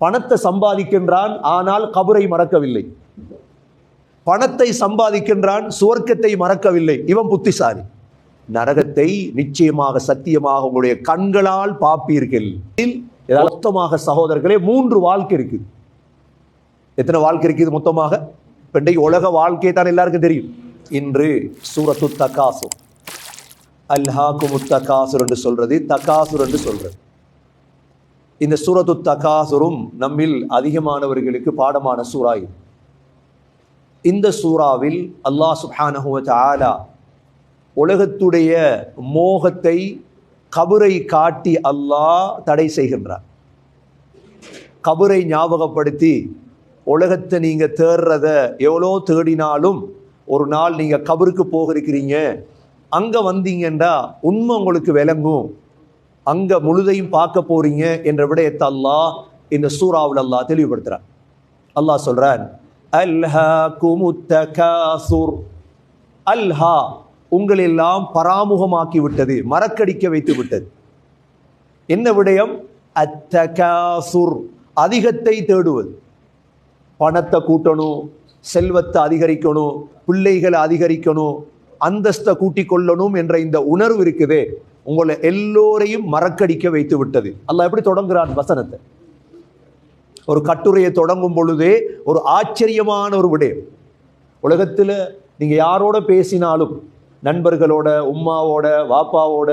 பணத்தை சம்பாதிக்கின்றான் ஆனால் கபரை மறக்கவில்லை. பணத்தை சம்பாதிக்கின்றான் சுவர்க்கத்தை மறக்கவில்லை. இவன் புத்திசாலி. நரகத்தை நிச்சயமாக சத்தியமாக உங்களுடைய கண்களால் பார்ப்பீர்கள் மொத்தமாக சகோதரர்களே மூன்று வாழ்க்கை இருக்குது. எத்தனை வாழ்க்கை இருக்குது மொத்தமாக? பெண்டை உலக வாழ்க்கை தான் எல்லாருக்கும் தெரியும். இன்று சூரத்து தகாசு. அல்ஹாக்கு முத்தகாசுர் என்று சொல்றது தகாசுர் என்று சொல்றது. இந்த சூரத்து தகாசுரும் நம்மில் அதிகமானவர்களுக்கு பாடமான சூறா இது. இந்த சூறாவில் அல்லாஹ் சுஹானஹுவத் ஆலா உலகத்துடைய மோகத்தை கபரை காட்டி அல்லாஹ் தடை செய்கின்றார். கபரை ஞாபகப்படுத்தி உலகத்தை நீங்கள் தேடுறத எவ்வளோ தேடினாலும் ஒரு நாள் நீங்கள் கபருக்கு போகிறீங்க அங்கே வந்தீங்கன்னா உண்மை உங்களுக்கு விளங்கும். அங்க முழுதையும் பார்க்க போறீங்க என்ற விடயத்தை அல்லாஹ் இந்த சூறாவில் அல்லாஹ் தெளிவுபடுத்துறான். அல்லாஹ் சொல்றான் அல்ஹாகுமுத்தகாசுர் அல்ஹா உங்களெல்லாம் பராமுகமாக்கி விட்டது மறக்கடிக்க வைத்து விட்டது. என்ன விடயம்? அத்தகாசுர் அதிகத்தை தேடுவது. பணத்தை கூட்டணும் செல்வத்தை அதிகரிக்கணும் பிள்ளைகளை அதிகரிக்கணும் அந்தஸ்தை கூட்டிக் கொள்ளணும் என்ற இந்த உணர்வு இருக்குதே. உங்களை எல்லோரையும் மறக்கடிக்க வைத்து விட்டது. அல்ல எப்படி தொடங்குகிறான் வசனத்தை. ஒரு கட்டுரையை தொடங்கும் பொழுதே ஒரு ஆச்சரியமான ஒரு விடயம். உலகத்தில் நீங்கள் யாரோட பேசினாலும் நண்பர்களோட உம்மாவோட வாப்பாவோட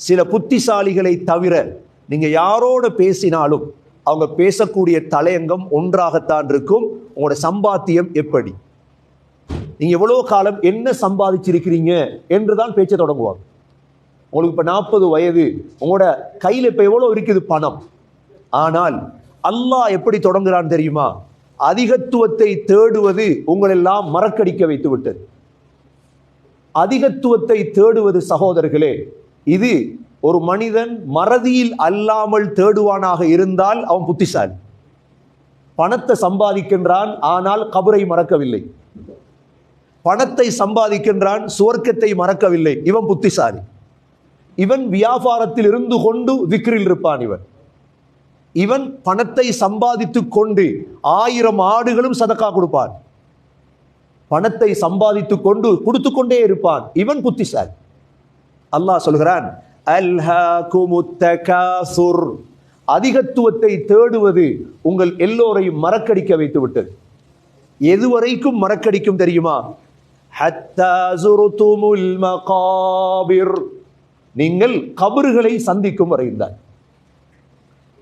சில புத்திசாலிகளை தவிர நீங்கள் யாரோட பேசினாலும் அவங்க பேசக்கூடிய தலையங்கம் ஒன்றாகத்தான் இருக்கும். உங்களோட சம்பாத்தியம் எப்படி? நீங்கள் எவ்வளோ காலம் என்ன சம்பாதிச்சிருக்கிறீங்க? என்று தான் பேச்ச தொடங்குவாங்க. உங்களுக்கு இப்போ நாற்பது வயது உங்களோட கையில் இப்போ எவ்வளோ இருக்குது பணம்? ஆனால் அல்லாஹ் எப்படி தொடங்குறான் தெரியுமா? அதிகத்துவத்தை தேடுவது உங்களெல்லாம் மறக்கடிக்க வைத்து விட்டது. அதிகத்துவத்தை தேடுவது சகோதரர்களே இது ஒரு மனிதன் மறதியில் அல்லாமல் தேடுவானாக இருந்தால் அவன் புத்திசாலி. பணத்தை சம்பாதிக்கின்றான் ஆனால் கபரை மறக்கவில்லை. பணத்தை சம்பாதிக்கின்றான் சுவர்க்கத்தை மறக்கவில்லை இவன் புத்திசாலி. இவன் வியாபாரத்தில் இருந்து கொண்டு விக்ரில் இருப்பான் இவன். இவன் பணத்தை சம்பாதித்துக் கொண்டு ஆயிரம் ஆடுகளும் சதக்கா கொடுப்பான். பணத்தை சம்பாதித்துக் கொண்டு கொடுத்து கொண்டே இருப்பான். இவன் புத்திசாலி. அல்லாஹ் சொல்கிறான் அதிகத்துவத்தை தேடுவது உங்கள் எல்லோரையும் மறக்கடிக்க வைத்து விட்டது எதுவரைக்கும் மறக்கடிக்கும் தெரியுமா? ஹத்தா ஜுருதுமுல் மகாபிர். நீங்கள் கபறுகளை சந்திக்கும் வரைந்தார்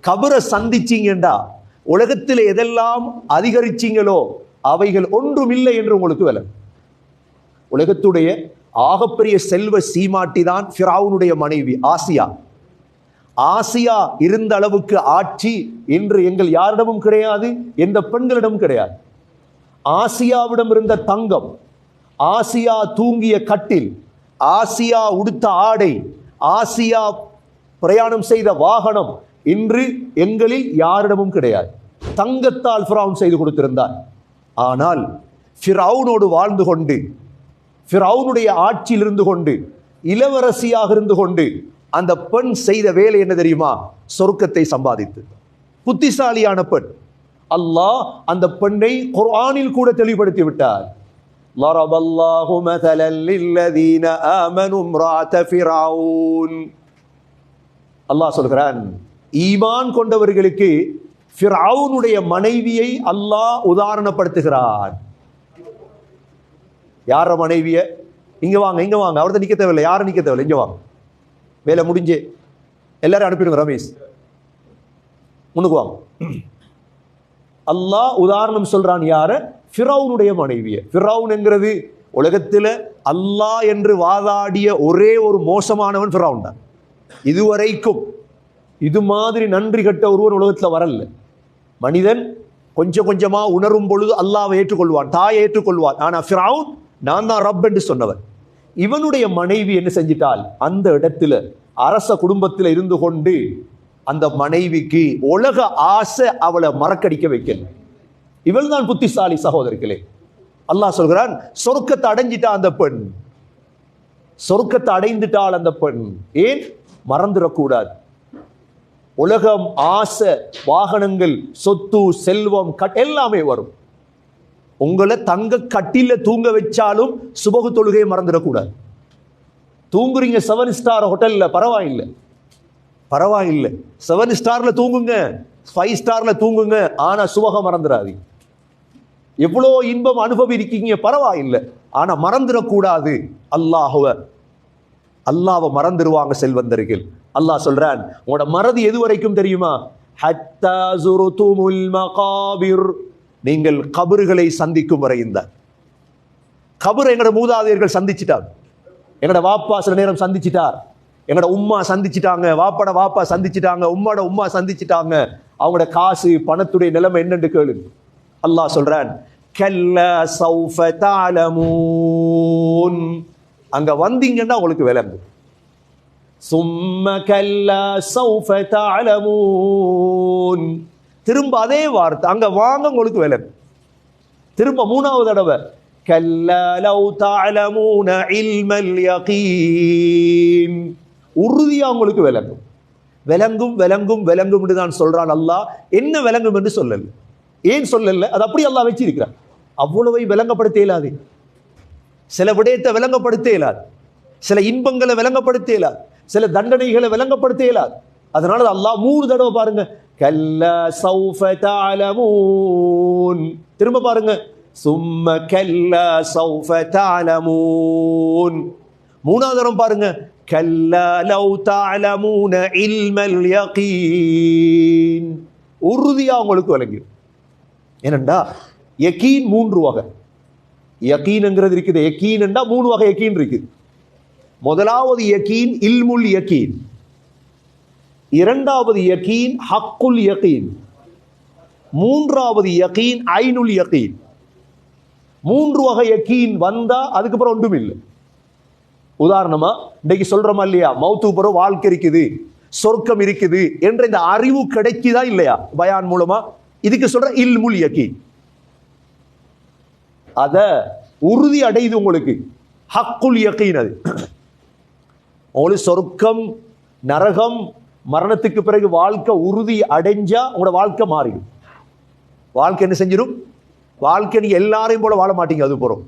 கபரை சந்திச்சீங்கண்டா உலகத்தில் எதெல்லாம் அதிகரிச்சீங்களோ அவைகள் ஒன்றுமில்லை என்று உங்களுக்கு விலை உலகத்துடைய ஆகப்பெரிய செல்வ சீமாட்டி தான் ஃபிராவுனுடைய மனைவி ஆசியா. ஆசியா இருந்த அளவுக்கு ஆட்சி இன்று எங்கள் யாரிடமும் கிடையாது எந்த பெண்களிடமும் கிடையாது. ஆசியாவிடம் இருந்த தங்கம் ஆசியா தூங்கிய கட்டில் ஆசியா உடுத்த ஆடை ஆசியா பிரயாணம் செய்த வாகனம் இன்று எங்களில் யாரிடமும் கிடையாது. தங்கத்தால் ஃபிரவுன் செய்து கொடுத்திருந்தார். ஆனால் ஃபிரவுனோடு வாழ்ந்து கொண்டு ஃபிரவுனுடைய ஆட்சியில் இருந்து கொண்டு இளவரசியாக இருந்து கொண்டு அந்த பெண் செய்த வேலை என்ன தெரியுமா? சொர்க்கத்தை சம்பாதித்து. புத்திசாலியான பெண். அல்லாஹ் அந்த பெண்ணை குர்ஆனில் கூட தெளிவுபடுத்தி விட்டார். ضرب الله مثلا للذين آمنوا امرأة فرعون அல்லாஹ் சொல்கிறான் ஈமான் கொண்டவர்களுக்கு ஃபிரவுனுடைய மனைவியை அல்லாஹ் உதாரணப்படுத்துகிறான் யார மனைவிய இங்க வாங்க இங்க வாங்க அவர்தான் நிக்க தேவையில்லை யாரும் நிக்க தேவையில்லை இங்க வாங்க வேலை முடிஞ்சு எல்லாரும் அனுப்பிடுங்க ரமேஷ் முன்னுக்கு வாங்க அல்லாஹ் உதாரணம் சொல்கிறான் யார்? ஃபிரௌனுடைய மனைவியை. ஃபிரௌன்ங்கிறது உலகத்தில் அல்லாஹ் என்று வாதாடிய ஒரே ஒரு மோசமானவன் ஃபிரௌன் தான். இதுவரைக்கும் இது மாதிரி நன்றி கட்ட ஒருவன் உலகத்தில் வரல. மனிதன் கொஞ்சம் கொஞ்சமாக உணரும் பொழுது அல்லாவை ஏற்றுக்கொள்வான் தாயை ஏற்றுக்கொள்வான். ஆனால் ஃபிரௌன் நான் தான் ரப் என்று சொன்னவன். இவனுடைய மனைவி என்ன செஞ்சிட்டால் அந்த இடத்துல அரச குடும்பத்தில் இருந்து கொண்டு அந்த மனைவிக்கு உலக ஆசை அவளை மறக்கடிக்க வைக்கணும் இவள் தான் புத்திசாலி சகோதரிகளே. அல்லாஹ் சொல்கிறான் சொர்க்கத்தை அடைஞ்சிட்டா அந்த பெண். சொர்க்கத்தை அடைந்துட்டாள் அந்த பெண். ஏன்? மறந்துடக்கூடாது. உலகம் ஆசை வாகனங்கள் சொத்து செல்வம் கட் எல்லாமே வரும். உங்களை தங்க கட்டில தூங்க வச்சாலும் சுபகு தொழுகையை மறந்துடக்கூடாது. தூங்குறீங்க செவன் ஸ்டார் ஹோட்டலில் பரவாயில்லை. பரவாயில்லை. செவன் ஸ்டாரில் தூங்குங்க. ஃபைவ் ஸ்டாரில் தூங்குங்க. ஆனால் சுபகம் மறந்துடாதீங்க எவ்வளோ இன்பம் அனுபவிருக்கீங்க பரவாயில்லை. ஆனால் மறந்துடக்கூடாது. அல்லாஹுவ அல்லாவை மறந்துடுவாங்க செல்வந்தர்கள். அல்லாஹ் சொல்றான் உங்களோட மறதி எது வரைக்கும் தெரியுமா? நீங்கள் கபறுகளை சந்திக்கும் வரை இந்த. கபர் எங்களோட மூதாதையர்கள் சந்திச்சிட்டார். எங்களோட வாப்பா சில நேரம் சந்திச்சிட்டார். எங்களோட உம்மா சந்திச்சிட்டாங்க வாப்பாட வாப்பா சந்திச்சிட்டாங்க உம்மாட உம்மா சந்திச்சிட்டாங்க அவங்களோட காசு பணத்துடைய நிலைமை என்னன்னு கேளு அல்லாஹ் சொல்றான் கல்ல சௌஃப தஅலமூன் அங்க வந்தீங்கன்னா உங்களுக்கு விளங்கும் சும்ம கல்ல சௌஃப தஅலமூன் திரும்ப அதே வார்த்தை அங்க வாங்க உங்களுக்கு விளங்கும் திரும்ப மூணாவது தடவை كلا لو تعلمون علم اليقين உறுதியாக உங்களுக்கு விளங்கும். விளங்கும் விளங்கும் விளங்கும் என்று தான் சொல்கிறான் அல்லாஹ். என்ன விளங்கும் என்று சொல்லல. ஏன் சொல்லல? அது அப்படி அல்லாஹ் வச்சிருக்கிறான். அவ்வளவை விளங்கப்படுத்த இயலாது. சில விடயத்தை விளங்கப்படுத்த இயலாது. சில இன்பங்களை விளங்கப்படுத்த இயலாது. சில தண்டனைகளை விளங்கப்படுத்த இயலாது. அதனால அல்லாஹ் மூணு தடவை பாருங்க. கல்ல சௌஃபதாலமூன் திரும்ப பாருங்க. சும்ம கல்ல சௌஃபதாலமூன் மூணாவது தடவை பாருங்க. கல்ல لو تعلمون علم யகீன் உறுதியா உங்களுக்கு விளங்கிடும். ஏனண்டா யகீன் மூன்று வகை. யக்கீனுங்கிறது இருக்குது. யக்கீன்டா மூணு வகை யகீன் இருக்குது. முதலாவது யகீன் இல்முல் யகீன் இரண்டாவது யகீன் ஹக்குல் யகீன் மூன்றாவது யகீன் ஐனுல் யகீன் மூன்று வகை யகீன் வந்தா அதுக்கப்புறம் ஒன்றும் இல்லை. உதாரணமா இன்னைக்கு சொல்றோமா இல்லையா? மௌத்து பிறகு வாழ்க்கை இருக்குது சொர்க்கம் இருக்குது என்ற இந்த அறிவு கிடைக்குதா இல்லையா? பயான் மூலமா. இதுக்கு சொல்ற இல்முல் யக்கி அத உறுதி அடையுது உங்களுக்கு. ஹக்குல் யகீன் அது. உங்களுக்கு சொர்க்கம் நரகம் மரணத்துக்கு பிறகு வாழ்க்கை உறுதி அடைஞ்சா உங்களோட வாழ்க்கை மாறிடும். வாழ்க்கை என்ன செஞ்சிடும்? வாழ்க்கை நீங்க எல்லாரையும் போல வாழ மாட்டீங்க அது போறோம்.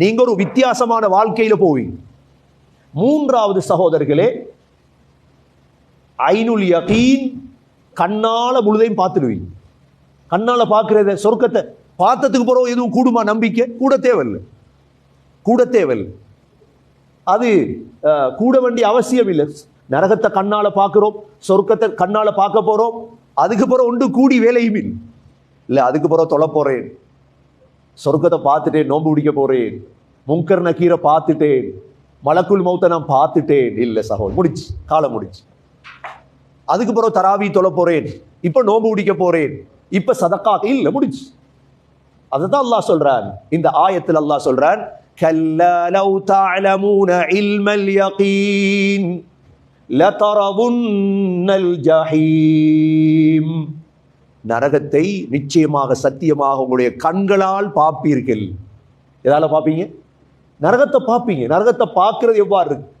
நீங்க ஒரு வித்தியாசமான வாழ்க்கையில போவீங்க மூன்றாவது சகோதரர்களே ஐநுல் யகீன் கண்ணால முழுதையும் பார்த்துடுவீங்க கண்ணால பார்க்கிறத சொர்க்கத்தை பார்த்ததுக்கு பிறகு எதுவும் கூடுமா நம்பிக்கை? கூட தேவையில்லை. கூட தேவையில்லை. அது கூட வேண்டிய அவசியம் இல்லை. நரகத்தை கண்ணால பார்க்கிறோம் சொர்க்கத்தை கண்ணால பார்க்க போறோம் அதுக்கு பிறகு ஒன்று கூடி வேலையும் இல்லை. இல்லை அதுக்கு பிறகு தொலை போறேன். சொர்க்கத்தை பார்த்துட்டேன் நோன்பு பிடிக்க போறேன் முங்கர் நக்கீரை பார்த்துட்டேன் மலக்குள் மௌத்தை நான் பார்த்துட்டேன் இல்லை சகோதரர் முடிச்சு காலம் முடிச்சு அதுக்கு பிறகு தராவி தொலை போறேன் இப்ப நோன்பு பிடிக்க போறேன் இப்ப சதக்கா இல்ல முடிச்சு அதுதான் அல்லாஹ் சொல்றான் இந்த ஆயத்தில் அல்லாஹ் சொல்றான் كلا لو تعلمون علم اليقين لترضن الجحيم நரகத்தை நிச்சயமாக சத்தியமாக உங்களுடைய கண்களால் பார்ப்பீர்கள். எதால பார்ப்பீங்க? நரகத்தை பார்ப்பீங்க. நரகத்தை பார்க்கறது எவ்வாறு? இருக்கு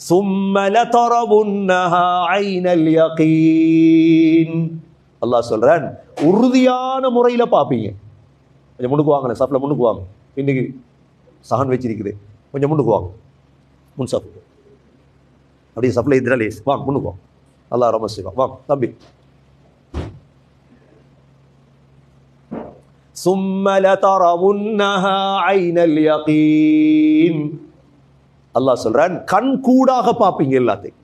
சும்மல தரவுன்னஹா ஐனல் யகீன். அல்லாஹ் சொல்கிறான் உறுதியான முறையில் பார்ப்பீங்க. கொஞ்சம் முன்னுக்கு வாங்கண்ணே சாப்பில் முன்னுக்கு வாங்க. இன்றைக்கி சஹான் வச்சிருக்குது. கொஞ்சம் முன்னுக்கு வாங்க. முன் சாப்பிட்டு அப்படியே சப்ளை இதுனா லேஸ் வாங்க முன்னுக்கு வாங்க. நல்லா ரொம்ப சிவம் வாங்க தம்பி. சும்ம லதரவுன்னஹா ஐனல் யகீன் அல்லாஹ் சொல்றான் கண் கூடாக பார்ப்பீங்க எல்லாத்தையும்.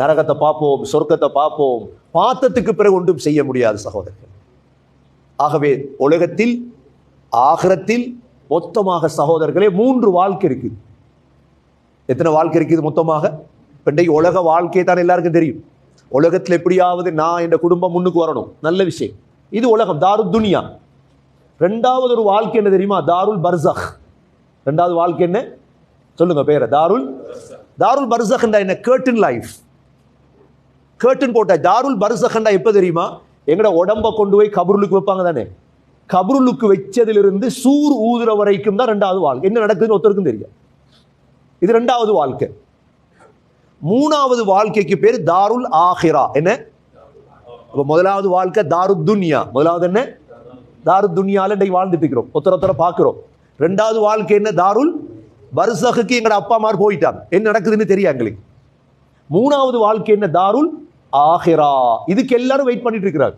நரகத்தை பார்ப்போம் சொர்க்கத்தை பார்ப்போம். பார்த்ததுக்கு பிறகு ஒன்றும் செய்ய முடியாது சகோதரர்கள். ஆகவே உலகத்தில் ஆகரத்தில் மொத்தமாக சகோதரர்களே மூன்று வாழ்க்கை இருக்குது எத்தனை வாழ்க்கை இருக்குது மொத்தமாக? பெண்டை உலக வாழ்க்கையை தான் எல்லாருக்கும் தெரியும். உலகத்தில் எப்படியாவது நான் என் குடும்பம் முன்னுக்கு வரணும். நல்ல விஷயம். இது உலகம் தாரு துனியா. ரெண்டாவது ஒரு வாழ்க்கை என்ன தெரியுமா? தாருல் பர்சக். ரெண்டாவது வாழ்க்கை என்ன? சொல்லுங்க பேரை. தாருல் தாருல் பர்சக் என்ன? கேர்டன் லைஃப் கேர்டன் போட்ட தாருல் பர்சக் எப்ப தெரியுமா? எங்கட உடம்ப கொண்டு போய் கபருளுக்கு வைப்பாங்க தானே? கபருளுக்கு வச்சதிலிருந்து சூர் ஊதுற வரைக்கும் தான் ரெண்டாவது வாழ்க்கை. என்ன நடக்குதுன்னு ஒருத்தருக்கும் தெரியும். இது ரெண்டாவது வாழ்க்கை. மூணாவது வாழ்க்கைக்கு பேர் தாருல் ஆஹிரா. என்ன? முதலாவது வாழ்க்கை தாரு துன்யா. முதலாவது என்ன? தாரு துன்யால இன்றைக்கு வாழ்ந்துட்டு இருக்கிறோம். ஒருத்தர ஒருத்தர பார்க்குறோம். ரெண்டாவது வாழ்க்கை என்ன? தாருல் வருசகுக்கு எங்களோட அப்பா அம்மா போயிட்டாங்க. என்ன நடக்குதுன்னு தெரியும் எங்களுக்கு. மூணாவது வாழ்க்கை என்ன? தாருல் ஆஹிரா. இதுக்கு எல்லாரும் வெயிட் பண்ணிட்டு இருக்கிறாங்க.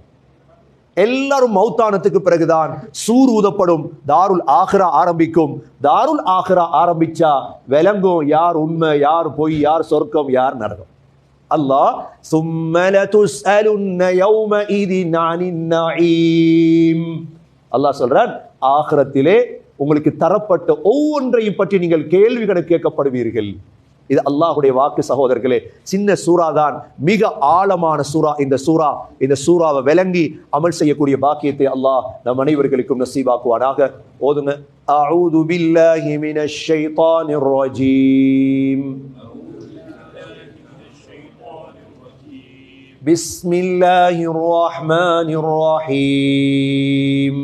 எல்லாரும் மௌத்தானத்துக்கு பிறகுதான் சூர் ஊதப்படும். தாருல் ஆஹிரா ஆரம்பிக்கும். தாருல் ஆஹிரா ஆரம்பிச்சா விளங்கும். யார் உண்மை யார் பொய் யார் சொர்க்கம் யார் நரகம். அல்லாஹ் சும்மல துஸ்அலுன்ன யௌம இதி நானின் நஈம் அல்லாஹ் சொல்றான் ஆகிரத்திலே உங்களுக்கு தரப்பட்ட ஒவ்வொன்றையும் பற்றி நீங்கள் கேள்விகளை கேட்கப்படுவீர்கள். இது அல்லாஹுடைய வாக்கு சகோதரர்களே சின்ன சூறா தான் மிக ஆழமான சூறா. இந்த சூறா இந்த சூறாவை விளங்கி அமல் செய்யக்கூடிய பாக்கியத்தை அல்லாஹ் நம் அனைவர்களுக்கும் நசீவாக்குவானாக. ஓதுங்க. அவுது பில்லாஹி மினஷ் ஷைத்தானிர் ரஜீம். بسم الله الرحمن الرحيم.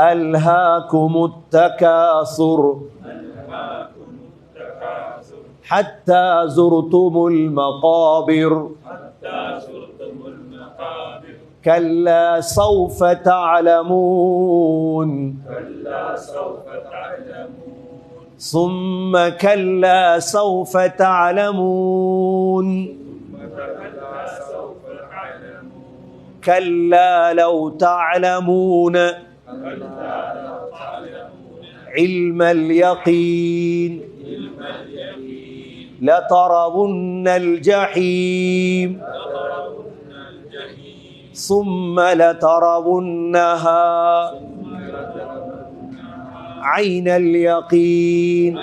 ألهاكم التكاثر. حتى زرتم المقابر. كلا سوف تعلمون. كلا سوف ثم كلا سوف تعلمون. كلا لو تعلمون. علم اليقين. لترون الجحيم. ثم لترونها. عين اليقين.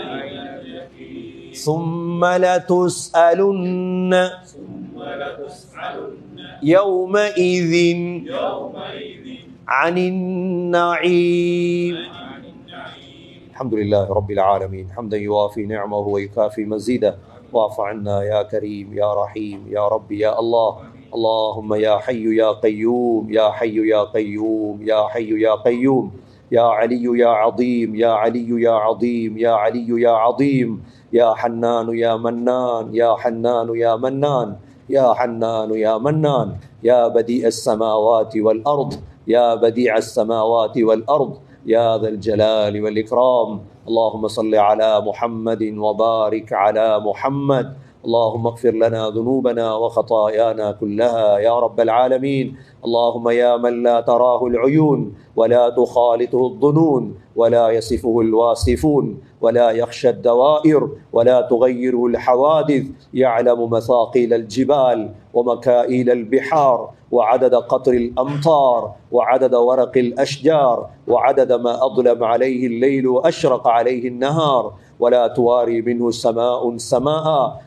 ثم لتسألن يومئذ عن النعيم. الحمد لله رب العالمين. حمدا يوافي نعمه ويكافي مزيده. واعف عنا يا كريم يا رحيم يا رب يا الله. اللهم يا حي يا قيوم يا حي يا قيوم يا حي يا قيوم. يا علي يا عظيم يا علي يا عظيم يا علي يا عظيم يا حنان يا منان يا حنان يا منان يا حنان يا منان يا بديع السماوات والأرض يا بديع السماوات والأرض يا ذا الجلال والإكرام. اللهم صل على محمد وبارك على محمد. اللهم اغفر لنا ذنوبنا وخطايانا كلها يا رب العالمين. اللهم يا من لا تراه العيون ولا تخالطه الظنون ولا يصفه الواصفون ولا يخشى الدوائر ولا تغيره الحوادث. يعلم مثاقيل الجبال ومكائيل البحار وعدد قطر الأمطار وعدد ورق الأشجار وعدد ما أظلم عليه الليل وأشرق عليه النهار. ولا تواري منه سماء سماء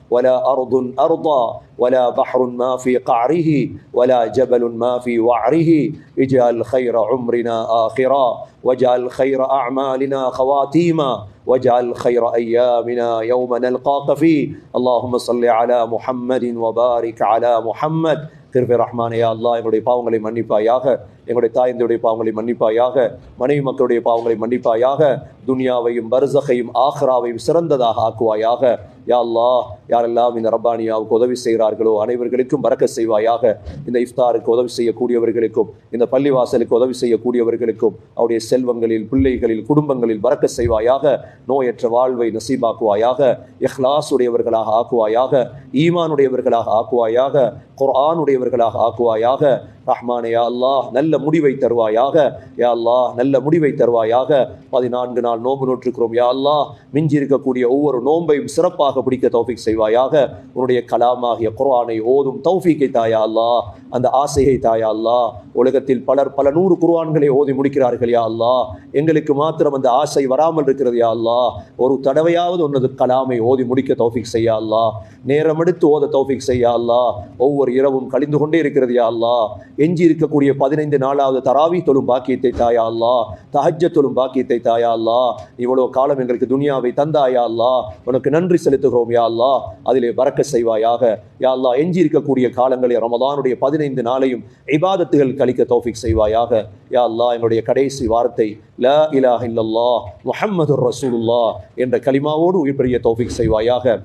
ولا ارض ارضا ولا بحر ما في قعره ولا جبل ما في وعره اجعل خير عمرنا اخرا واجعل خير اعمالنا خواتيما واجعل خير ايامنا يوم نلقاك فيه اللهم صل على محمد وبارك على محمد திருப்பி ரஹ்மானே யா அல்லாஹ் எங்களுடைய பாவங்களை மன்னிப்பாயாக எங்களுடைய தாயந்தையுடைய பாவங்களை மன்னிப்பாயாக மனைவி மக்களுடைய பாவங்களை மன்னிப்பாயாக துனியாவையும் பர்சகையும் ஆஹ்ராவையும் சிறந்ததாக ஆக்குவாயாக. யாழ்லா யாரெல்லாம் இந்த ரப்பானியாவுக்கு உதவி செய்கிறார்களோ அனைவர்களுக்கும் பறக்க செய்வாயாக. இந்த இஃப்தாருக்கு உதவி செய்யக்கூடியவர்களுக்கும் இந்த பள்ளிவாசலுக்கு உதவி செய்யக்கூடியவர்களுக்கும் அவருடைய செல்வங்களில் பிள்ளைகளில் குடும்பங்களில் பறக்க செய்வாயாக நோயற்ற வாழ்வை நசீபாக்குவாயாக இஹ்லாஸ் உடையவர்களாக ஆக்குவாயாக ஈமானுடையவர்களாக ஆக்குவாயாக குர்ஆனுடையவர்களாக ஆக்குவாயாக ரஹ்மானே யா அல்லாஹ் நல்ல முடிவை தருவாயாக. யா அல்லாஹ் நல்ல முடிவை தருவாயாக. பதினான்கு நாள் நோன்பு நோற்றுக்கிறோம் யா அல்லாஹ் மிஞ்சி இருக்கக்கூடிய ஒவ்வொரு நோன்பையும் சிறப்பாக பிடிக்க தௌஃபிக் செய்வாயாக. உன்னுடைய கலாமாகிய குரானை ஓதும் தௌஃபிக்கை தாயா அல்லாஹ். அந்த ஆசையை தாயா அல்லாஹ். உலகத்தில் பலர் பல நூறு குர்வான்களை ஓதி முடிக்கிறார்கள் யா அல்லாஹ். எங்களுக்கு மாத்திரம் அந்த ஆசை வராமல் இருக்கிறது யா அல்லாஹ். ஒரு தடவையாவது உன்னது கலாமை ஓதி முடிக்க தௌஃபிக் செய்யா அல்லாஹ். நேரம் எடுத்து ஓத தௌஃபிக் செய்யா அல்லாஹ். ஒவ்வொரு இரவும் கழிந்து கொண்டே இருக்கிறது யா அல்லாஹ். எஞ்சி இருக்கக்கூடிய பதினைந்து நாளாவது தராவி தொழும் பாக்கியத்தை தாயா அல்லா தஹஜ தொழும் பாக்கியத்தை தாயா அல்லா இவ்வளவு காலம் எங்களுக்கு துனியாவை தந்தாயா அல்லா உனக்கு நன்றி செலுத்துகிறோம் யா அல்லா அதிலே வரக்க செய்வாயாக. யா அல்லா எஞ்சி இருக்கக்கூடிய காலங்களை ரமதானுடைய பதினைந்து நாளையும் இபாதத்துகள் கழிக்க தோஃபிக் செய்வாயாக. யா அல்லா என்னுடைய கடைசி வார்த்தை ல இலாஹ இல்லல்லா முஹம்மது ரசூலுல்லா என்ற கலிமாவோடு உயிர் பெரிய தோஃபிக் செய்வாயாக.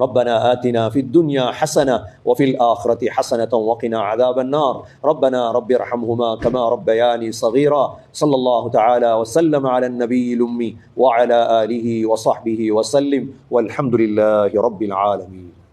ربنا آتنا في الدنيا حسنة وفي الآخرة حسنة وقنا عذاب النار. ربنا رب ارحمهما كما ربياني صغيرا. صلى الله تعالى وسلم على النبي الأمي وعلى آله وصحبه وسلم. والحمد لله رب العالمين.